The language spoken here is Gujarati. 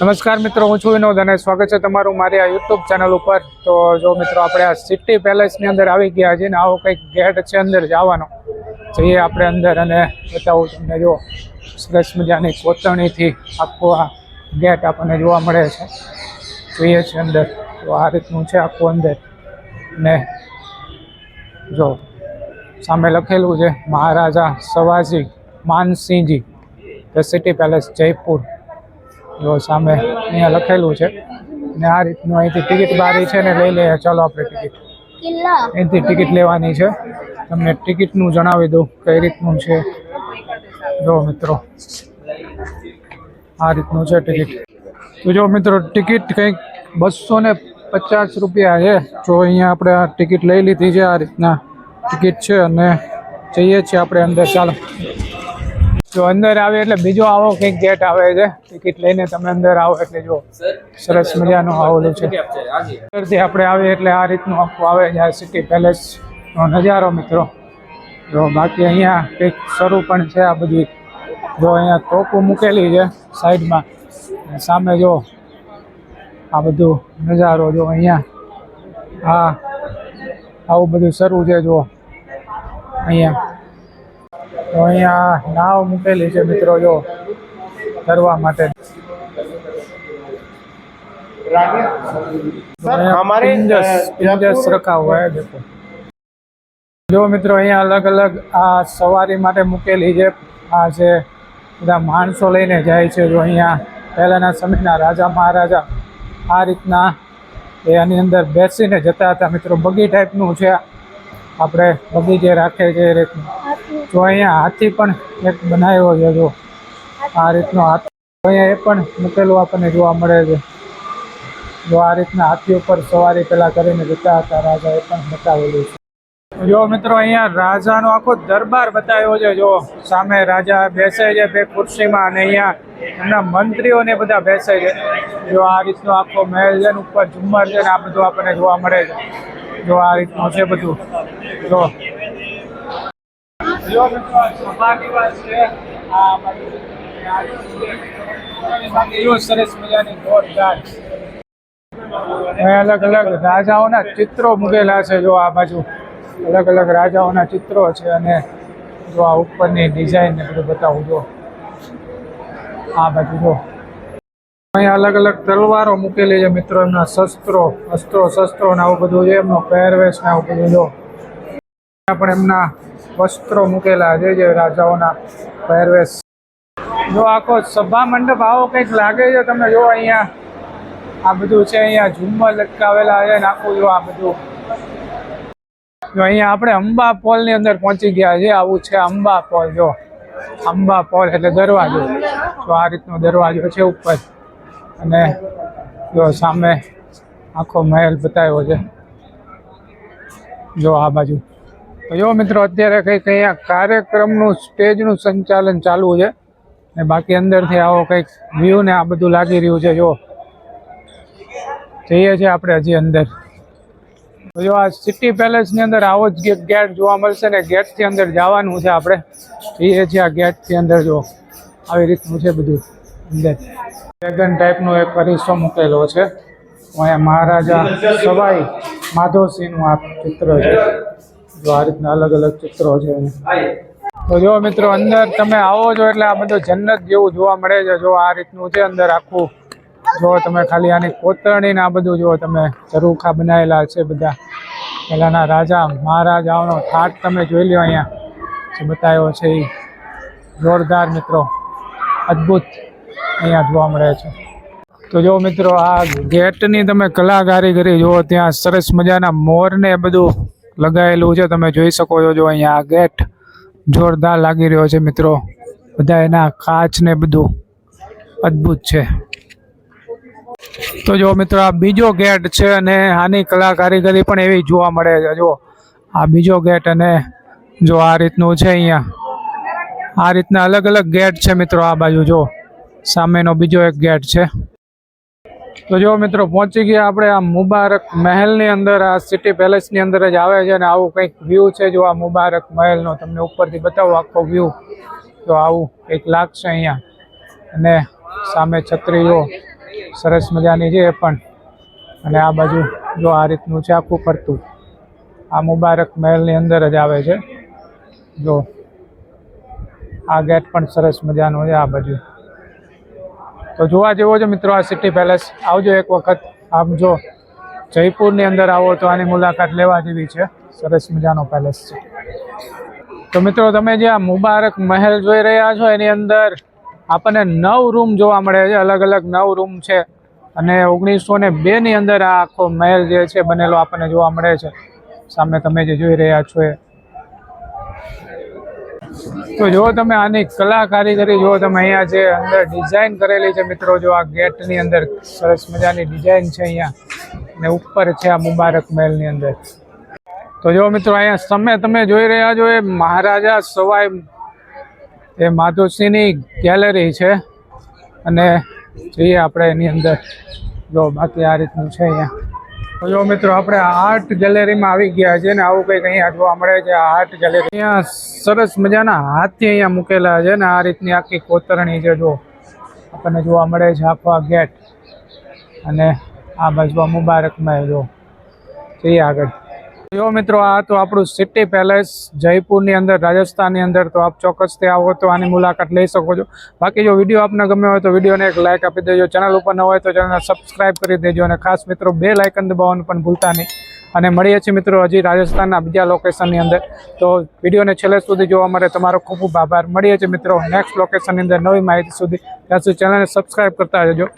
નમસ્કાર મિત્રો, હું છું વિનોદ અને સ્વાગત છે તમારું મારી આ યુટ્યુબ ચેનલ ઉપર. તો જો મિત્રો, આપણે આ સિટી પેલેસની અંદર આવી ગયા છીએ ને, આવો કંઈક ગેટ છે અંદર જવાનો. જઈએ આપણે અંદર અને બતાવું તમને, જો સરસ મજાની કોતરણીથી આખો આ ગેટ આપણને જોવા મળે છે. જોઈએ છે અંદર, તો આ રીતનું છે આખું અંદર. ને જો સામે લખેલું છે, Maharaja Sawai Mansinghji the city palace Jaipur. જો સામે અહીંયા લખેલું છે. ને આ રીતનું અહીંથી ટિકિટ બારી છે ને લઈ લઈએ. ચાલો આપણે ટિકિટ. અહીંથી ટિકિટ લેવાની છે. તમને ટિકિટનું જણાવી દઉં કઈ રીતનું છે. જો મિત્રો આ રીતનું છે ટિકિટ. તો જો મિત્રો ટિકિટ કંઈક બસો ને પચાસ રૂપિયા છે. જો અહીંયા આપણે આ ટિકિટ લઈ લીધી છે આ રીતના ટિકિટ છે અને જઈએ છીએ આપણે અંદર. ચાલો. જો અંદર આવે એટલે બીજો આવો કંઈક ગેટ આવે છે. ટિકિટ લઈને તમે અંદર આવો એટલે જો સરસ મજાનું આવેલું છે. અંદરથી આપણે આવીએ એટલે આ રીતનું આખું આવે છે આ સિટી પેલેસનો નજારો મિત્રો. જો બાકી અહીંયા કંઈક શરૂ પણ છે આ બધી. જો અહીંયા તોપો મૂકેલી છે સાઈડમાં. સામે જો આ બધું નજારો જો અહીંયા આ આવું બધું શરૂ છે જો અહીંયા. તો અહીંયા નાવ મૂકેલી છે મિત્રો જો તરવા માટે हमारे पिंजस पिंजस रखा हुआ है देखो જો મિત્રો અહીંયા અલગ અલગ આ સવારી માટે મૂકેલી છે આ છે બધા માણસો લઈને જાય છે જો અહીંયા પહેલાંના સમયના રાજા મહારાજા આ રીતના એ આની અંદર બેસીને જતા હતા મિત્રો બગી ટાઈપનું છે આપણે બગી જે રાખે છે એ રીતનું જો અહીંયા હાથી પણ એક બનાવ્યો છે જો. આ રીતનો હાથી અહીંયા એ પણ મૂકેલું આપણને જોવા મળે છે. જો આ રીતના હાથી ઉપર સવારી પેલા કરીને જતા હતા, રાજા એ પણ બતાવેલું છે. જો મિત્રો અહીંયા રાજાનો આખો દરબાર બતાવ્યો છે, જો. સામે રાજા બેસે છે બે ખુરશીમાં અને અહીંયા એમના મંત્રીઓને બધા બેસે છે. જો આ રીતનો આખો મહેલ છે ઉપર ઝુમ્મર છે આ બધું આપણને જોવા મળે છે. જો આ રીતનું છે બધું. જો. અલગ અલગ રાજાઓના ચિત્રો મૂકેલા છે જો આ બાજુ. અલગ અલગ રાજાઓના ચિત્રો છે અને જો આ ઉપરની ડિઝાઇન ને બધું બતાવું, જો. આ બાજુ, જો. અહીંયા અલગ અલગ તલવારો મૂકેલી છે મિત્રો, એમના શસ્ત્રો અસ્ત્રો શસ્ત્રો ને આવું બધું છે, એમનો પહેરવેશ ને આવું બધું, જો. પણ એમના વસ્ત્રો મૂકેલા છે જે રાજાઓના પહેરવેશ. જો આખો સભા મંડપ આવો કંઈક લાગે છે તમે જો અહીંયા આ બધું છે, અહીંયા ઝુમ્મર લટકાવેલા છે ને આખું જો આ બધું. જો અહીંયા આપણે અંબા પોલની અંદર પહોંચી ગયા છે, આવું છે અંબા પોલ, જો. અંબા પોલ એટલે દરવાજો. તો આ રીતનો દરવાજો છે ઉપર. અને જો સામે આખો મહેલ બતાવ્યો છે. જો આ બાજુ. જો મિત્રો, અત્યારે કંઈક અહીંયા કાર્યક્રમનું સ્ટેજનું સંચાલન ચાલુ છે. ને બાકી અંદરથી આવો કંઈક વ્યૂ ને આ બધું લાગી રહ્યું છે, જો. જઈએ છીએ આપણે હજી અંદર. જો આ સિટી પેલેસની અંદર આવો જ ગેટ જોવા મળશે ને ગેટથી અંદર જવાનું છે આપણે. જઈએ છીએ આ ગેટથી અંદર, જો. આવી રીતનું છે બધું અંદર. ડ્રેગન ટાઈપનો એક અરીસો મૂકેલો છે. અહીંયા મહારાજા સવાઈ માધવસિંહનું આ ચિત્ર છે. જો આ રીતના અલગ અલગ ચિત્રો છે. તો જો મિત્રો, અંદર તમે આવો છો એટલે આ બધું જન્નત જેવું જોવા મળે છે. જો આ રીતનું છે અંદર આખું. જો તમે ખાલી આની કોતરણી ને આ બધું જો તમે ઝરૂખા બનાવેલા છે બધા. પહેલાંના રાજા મહારાજાઓનો થાટ તમે જોઈ લ્યો અહીંયા. જે બતાવ્યો છે એ જોરદાર મિત્રો. અદ્ભુત અહીંયા જોવા મળે છે. તો જો મિત્રો, આ ગેટની તમે કલા કારીગરી જુઓ, ત્યાં સરસ મજાના મોર ને બધું લગાવેલું છે. તમે જોઈ શકો છો જો અહીંયા આ ગેટ જોરદાર લાગી રહ્યો છે મિત્રો. બધા એના કાચ ને બધું અદ્ભુત છે. તો જો મિત્રો આ બીજો ગેટ છે અને આની કલા કારીગરી પણ એવી જોવા મળે છે. જો આ બીજો ગેટ અને જો આ રીતનું છે અહીંયા. આ રીતના અલગ અલગ ગેટ છે મિત્રો આ બાજુ. જો સામેનો બીજો એક ગેટ છે. તો જો મિત્રો, પહોંચી ગયા આપણે આ મુબારક મહેલની અંદર, આ સિટી પેલેસની અંદર જ આવે છે અને આવું કંઈક વ્યૂ છે, જો આ મુબારક મહેલનો તમને ઉપરથી બતાવો આખો વ્યૂ તો આવું કંઈક લાગશે અહીંયા. અને સામે છત્રીઓ, સરસ મજાની છે એ પણ. અને આ બાજુ જો આ રીતનું છે, આખું ફરતું. આ મુબારક મહેલની અંદર જ આવે છે. જો આ ગેટ પણ સરસ મજાનો છે, આ બાજુ. તો જોવા જેવો છે મિત્રો આ સિટી પેલેસ. આવજો એક વખત. આપ જો જયપુરની અંદર આવો તો આની મુલાકાત લેવા જેવી છે. સરસ મજાનો પેલેસ છે. તો મિત્રો તમે જે આ મુબારક મહેલ જોઈ રહ્યા છો, એની અંદર આપણને નવ રૂમ જોવા મળે છે. અલગ અલગ નવ રૂમ છે. અને ઓગણીસો ને બેની અંદર આ આખો મહેલ જે છે, બનેલો આપણને જોવા મળે છે. સામે તમે જે જોઈ રહ્યા છો એ તો જો તમે આની કલા કારીગરી જો તમે અહીંયા જે અંદર ડિઝાઇન કરેલી છે મિત્રો, જો આ ગેટની અંદર સરસ મજાની ડિઝાઇન છે અહીંયા. ને ઉપર છે આ મુબારક મહેલની અંદર. તો જો મિત્રો, અહીંયા તમે તમે જોઈ રહ્યા છો એ મહારાજા સવાઈ એ માધુસિંહની ગેલેરી છે. અને જઈએ આપણે એની અંદર. જો બાકી આ રીતનું છે અહીંયા. જો મિત્રો, આપણે આર્ટ ગેલેરીમાં આવી ગયા છે ને આવું કંઈક અહીંયા જોવા મળે છે આર્ટ ગેલેરી. અહીંયા સરસ મજાના હાથી અહીંયા મૂકેલા છે ને આ રીતની આખી કોતરણી છે, જો. આપણને જોવા મળે છે આખો ગેટ. અને આ બાજુ મુબારકમાં જો. જઈએ આગળ. જો મિત્રો, આ તો આપણું સિટી પેલેસ જયપુરની અંદર, રાજસ્થાનની અંદર, તો આપ ચોક્કસથી આવો તો આની મુલાકાત લઈ શકો છો. બાકી જો વીડિયો આપને ગમ્યો હોય તો વિડીયોને એક લાઇક આપી દેજો. ચેનલ ઉપર ન હોય તો ચેનલને સબસ્ક્રાઇબ કરી દેજો અને ખાસ મિત્રો, બે લાઇકન દબાવવાનું પણ ભૂલતા નહીં. અને મળીએ છીએ મિત્રો હજી રાજસ્થાનના બીજા લોકેશનની અંદર. તો વિડીયોને છેલ્લે સુધી જોવા માટે તમારો ખૂબ ખૂબ આભાર. મળીએ છીએ મિત્રો નેક્સ્ટ લોકેશનની અંદર નવી માહિતી સુધી. ત્યાં સુધી ચેનલને સબસ્ક્રાઇબ કરતા રહેજો.